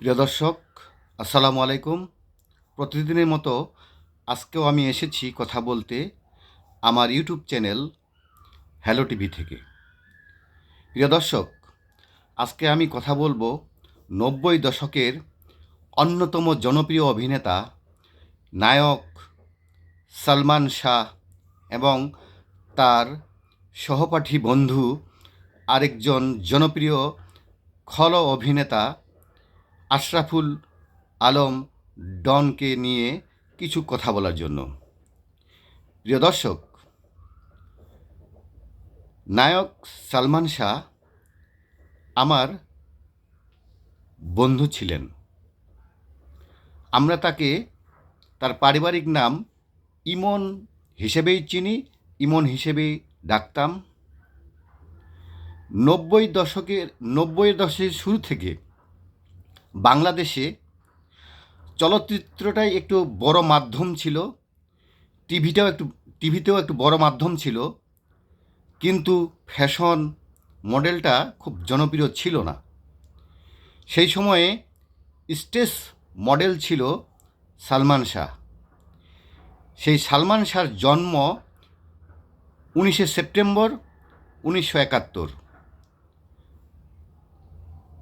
প্রিয় দর্শক, আসসালামু আলাইকুম। প্রতিদিনের মতো আজকেও আমি এসেছি কথা বলতে আমার ইউটিউব চ্যানেল হ্যালো টিভি থেকে। প্রিয় দর্শক, আজকে আমি কথা বলব নব্বই দশকের অন্যতম জনপ্রিয় অভিনেতা, নায়ক সলমান শাহ এবং তার সহপাঠী বন্ধু আরেকজন জনপ্রিয় খল অভিনেতা আশরাফুল আলম ডনকে নিয়ে কিছু কথা বলার জন্য। প্রিয় দর্শক, নায়ক সালমান শাহ আমার বন্ধু ছিলেন। আমরা তাকে তার পারিবারিক নাম ইমন হিসেবেই চিনি, ইমন হিসেবেই ডাকতাম। নব্বই দশকের নব্বই দশকের শুরু থেকে বাংলাদেশে চলচ্চিত্রটাই একটু বড় মাধ্যম ছিল, টিভিটাও একটু, টিভিতেও একটু বড় মাধ্যম ছিল, কিন্তু ফ্যাশন মডেলটা খুব জনপ্রিয় ছিল না। সেই সময়ে স্টেজ মডেল ছিল সালমান শাহ। সেই সালমান শাহর জন্ম উনিশে সেপ্টেম্বর উনিশশো একাত্তর।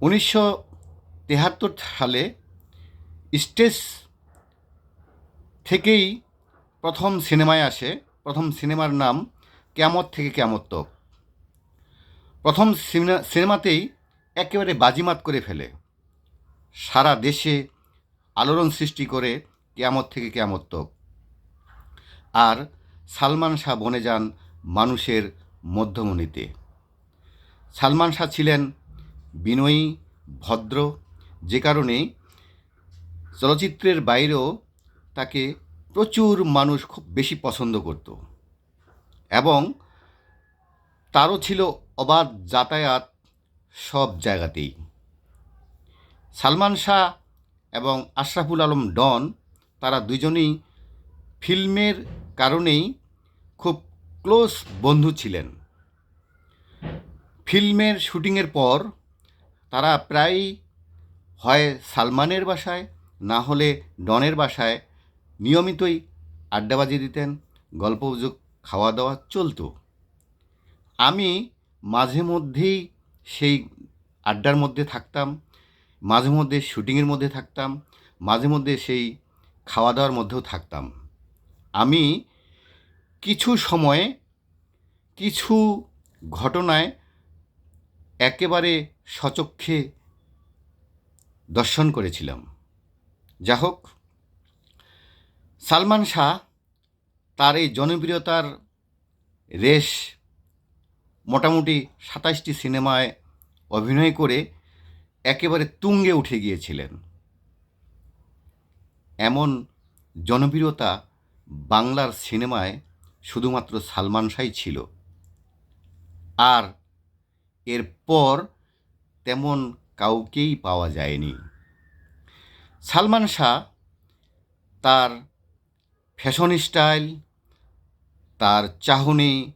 উনিশশো তেহাত্তর সালে স্টেজ থেকেই প্রথম সিনেমায় আসে। প্রথম সিনেমার নাম কেমত থেকে কেমত তক প্রথম সিনেমা সিনেমাতেই একেবারে বাজিমাত করে ফেলে। সারা দেশে আলোড়ন সৃষ্টি করে কেয়ামত থেকে কেয়ামত তক আর সালমান শাহ বনে যান মানুষের মধ্যমণিতে। সালমান শাহ ছিলেন বিনয়ী, ভদ্র যে কারণে চলচ্চিত্রের বাইরেও তাকে প্রচুর মানুষ খুব বেশি পছন্দ করত। এবং তারও ছিল অবাধ যাতায়াত সব জায়গাতেই। সালমান শাহ এবং আশরাফুল আলম ডন তারা দুজনেই ফিল্মের কারণেই খুব ক্লোজ বন্ধু ছিলেন। ফিল্মের শুটিংয়ের পর তারা প্রায়ই হয় সালমানের বাসায়, না হলে ডনের বাসায়। নিয়মিতই আড্ডাবাজি দিতেন গল্প খাওয়া দাওয়া চলতো। আমি মাঝে মধ্যেই সেই আড্ডার মধ্যে থাকতাম, মাঝে মধ্যে শুটিংয়ের মধ্যে থাকতাম, মাঝে মধ্যে সেই খাওয়া দাওয়ার মধ্যেও থাকতাম। আমি কিছু সময়ে কিছু ঘটনায় একেবারে সচক্ষে দর্শন করেছিলাম। যা হোক, সালমান শাহ তার এই জনপ্রিয়তার রেশ মোটামুটি সাতাশটি সিনেমায় অভিনয় করে একেবারে তুঙ্গে উঠে গিয়েছিলেন। এমন জনপ্রিয়তা বাংলার সিনেমায় শুধুমাত্র সালমান শাহই ছিল। আর এরপর তেমন কাউকেই পাওয়া যায়নি। সালমান শাহ তার ফ্যাশন স্টাইল তার চাহনি,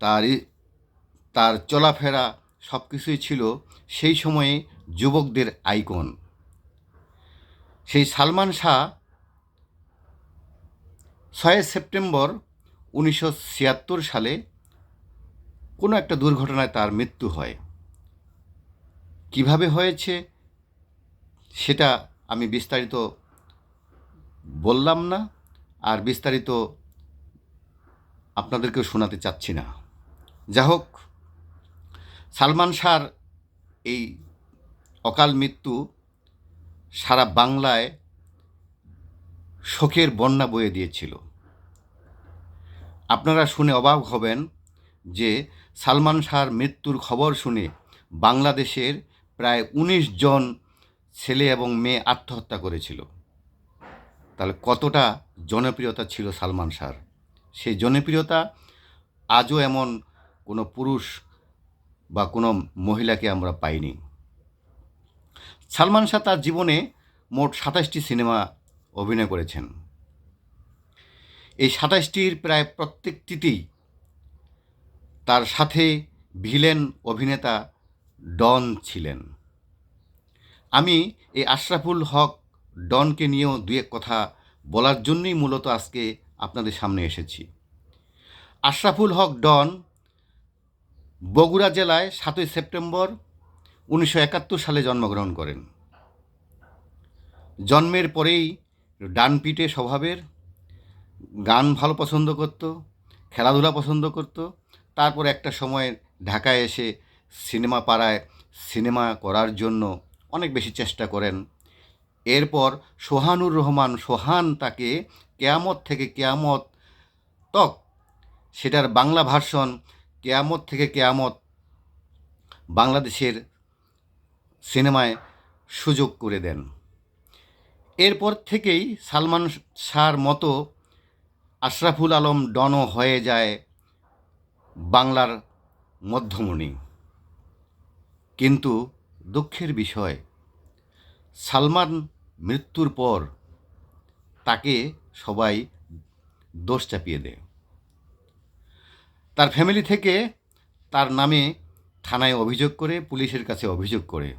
তার তার চলাফেরা সব কিছুই ছিল সেই সময়ে যুবকদের আইকন। সেই সালমান শাহ ছয় সেপ্টেম্বর উনিশশো ছিয়াত্তর সালে কোনো একটা দুর্ঘটনায় তার মৃত্যু হয়। কীভাবে হয়েছে, সেটা আমি বিস্তারিত বললাম না, আর বিস্তারিত আপনাদেরকেও শোনাতে চাচ্ছি না। যা হোক, সালমান শাহর এই অকাল মৃত্যু সারা বাংলায় শোকের বন্যা বয়ে দিয়েছিল। আপনারা শুনে অবাক হবেন যে সালমান শাহর মৃত্যুর খবর শুনে বাংলাদেশের প্রায় উনিশ জন ছেলে এবং মেয়ে আত্মহত্যা করেছিল। তাহলে কতটা জনপ্রিয়তা ছিল সালমান শাহর? সেই জনপ্রিয়তা আজও এমন কোনো পুরুষ বা কোনো মহিলাকে আমরা পাইনি। সালমান শাহ তার জীবনে মোট সাতাশটি সিনেমা অভিনয় করেছেন। এই সাতাশটির প্রায় প্রত্যেকটিতেই তার সাথে ভিলেন অভিনেতা ডন ছিলেন। আমি এই আশরাফুল হক ডনকে নিয়েও দু এক কথা বলার জন্যই মূলত আজকে আপনাদের সামনে এসেছি। আশরাফুল হক ডন বগুড়া জেলায় সাতই সেপ্টেম্বর উনিশশো একাত্তর সালে জন্মগ্রহণ করেন। জন্মের পরেই ডানপিটে স্বভাবের, গান ভালো পছন্দ করত, খেলাধুলা পছন্দ করত, তারপর একটা সময় ঢাকায় এসে সিনেমা পাড়ায় সিনেমা করার জন্য অনেক বেশি চেষ্টা করেন। এরপর সোহানুর রহমান সোহান তাকে কেয়ামত থেকে কেয়ামত তক, সেটার বাংলা ভার্সন কেয়ামত থেকে কেয়ামত বাংলাদেশের সিনেমায় সুযোগ করে দেন। এরপর থেকেই সালমান শাহর মতো আশরাফুল আলম ডনও হয়ে যায় বাংলার মধ্যমণি। কিন্তু দুঃখের বিষয়, সালমান মৃত্যুর পর তাকে সবাই দোষ চাপিয়ে দেয়। তার ফ্যামিলি থেকে তার নামে থানায় অভিযোগ করে, পুলিশের কাছে অভিযোগ করে।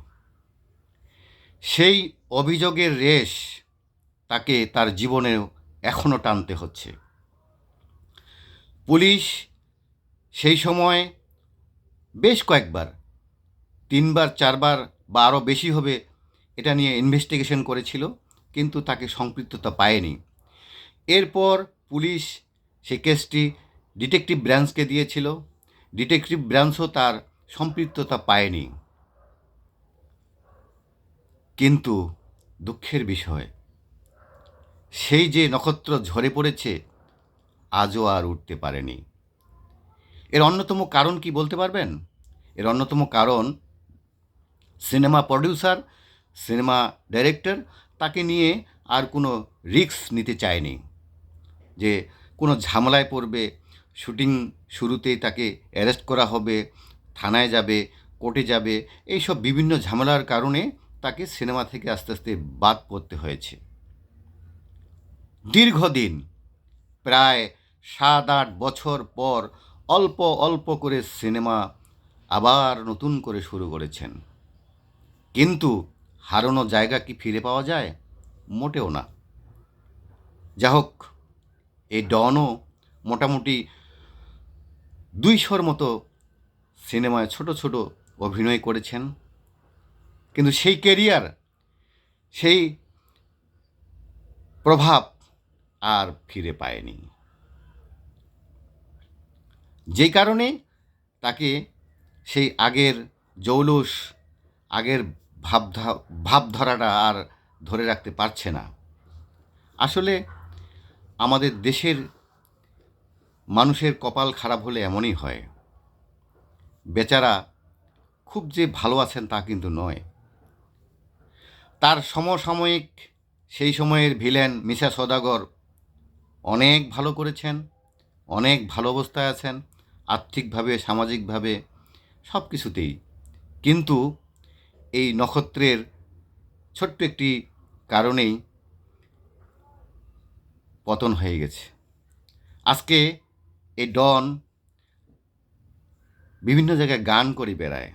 সেই অভিযোগের রেশ তাকে তার জীবনে এখনও টানতে হচ্ছে। পুলিশ সেই সময় বেশ কয়েকবার তিনবার, চারবার বা আরও বেশি হবে এটা নিয়ে ইনভেস্টিগেশন করেছিল, কিন্তু তাকে সম্পৃক্ততা পায়নি। এরপর পুলিশ সেই কেসটি ডিটেকটিভ ব্রাঞ্চকে দিয়েছিল ডিটেকটিভ ব্রাঞ্চও তার সম্পৃক্ততা পায়নি। কিন্তু দুঃখের বিষয়, সেই যে নক্ষত্র ঝরে পড়েছে, আজও আর উঠতে পারেনি। এর অন্যতম কারণ কি বলতে পারবেন? এর অন্যতম কারণ সিনেমা প্রডিউসার, সিনেমা ডাইরেক্টর, তাকে নিয়ে আর কোনো রিস্ক নিতে চায়নি। যে কোনো ঝামেলায় পড়বে, শুটিং শুরুতেই তাকে অ্যারেস্ট করা হবে, থানায় যাবে, কোর্টে যাবে, এইসব বিভিন্ন ঝামেলার কারণে তাকে সিনেমা থেকে আস্তে আস্তে বাদ পড়তে হয়েছে। দীর্ঘদিন, প্রায় সাত আট বছর পর অল্প অল্প করে সিনেমা আবার নতুন করে শুরু করেছেন। কিন্তু হারানো জায়গা কি ফিরে পাওয়া যায়? মোটেও না। যা হোক এই ডনও মোটামুটি দুইশোর মতো সিনেমায় ছোট ছোট অভিনয় করেছেন। কিন্তু সেই কেরিয়ার, সেই প্রভাব আর ফিরে পায়নি। যেই কারণে তাকে সেই আগের জৌলুস, আগের ভাবধা, ভাবধারাটা আর ধরে রাখতে পারছে না। আসলে আমাদের দেশের মানুষের কপাল খারাপ হলে এমনই হয়। বেচারা খুব যে ভালো আছেন তা কিন্তু নয়। তার সমসাময়িক সেই সময়ের ভিলেন মিশা সদাগর অনেক ভালো করেছেন, অনেক ভালো অবস্থায় আছেন, আর্থিকভাবে, সামাজিকভাবে সব কিছুতেই কিন্তু এই নক্ষত্রের ছোট্ট একটি কারণেই পতন হয়ে গেছে। আজকে এই ডন বিভিন্ন জায়গায় গান করে বেড়ায়।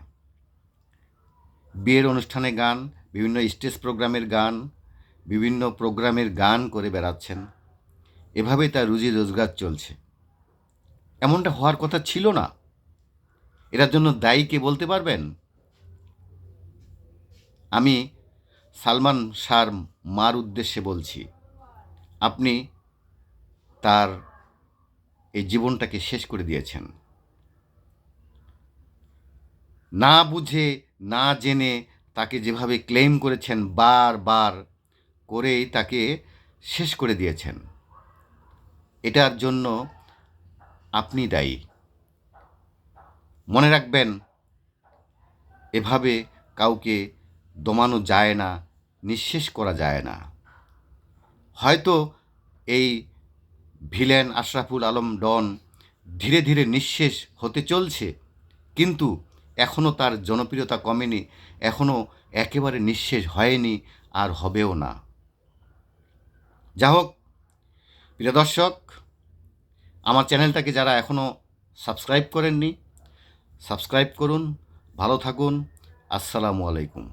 বিয়ের অনুষ্ঠানে গান, বিভিন্ন স্টেজ প্রোগ্রামের গান, বিভিন্ন প্রোগ্রামের গান করে বেড়াচ্ছেন। এভাবে তার রুজি রোজগার চলছে। এমনটা হওয়ার কথা ছিল না। এটার জন্য দায়ী কে বলতে পারবেন? আমি সালমান শাহর মার উদ্দেশ্যে বলছি, আপনি তার এই জীবনটাকে শেষ করে দিয়েছেন। না বুঝে, না জেনে তাকে যেভাবে ক্লেম করেছেন বারবার করেই তাকে শেষ করে দিয়েছেন। এটার জন্য আপনি দায়ী। মনে রাখবেন, এভাবে কাউকে দমানো যায় না, নিঃশেষ করা যায় না। হয়তো এই ভিলেন আশরাফুল আলম ডন ধীরে ধীরে নিঃশেষ হতে চলছে, কিন্তু এখনও তার জনপ্রিয়তা কমেনি এখনও একেবারে নিঃশেষ হয়নি আর হবেও না। যা হোক প্রিয় দর্শক, আমার চ্যানেলটাকে যারা এখনও সাবস্ক্রাইব করেননি, সাবস্ক্রাইব করুন, ভালো থাকুন, আসসালামু আলাইকুম।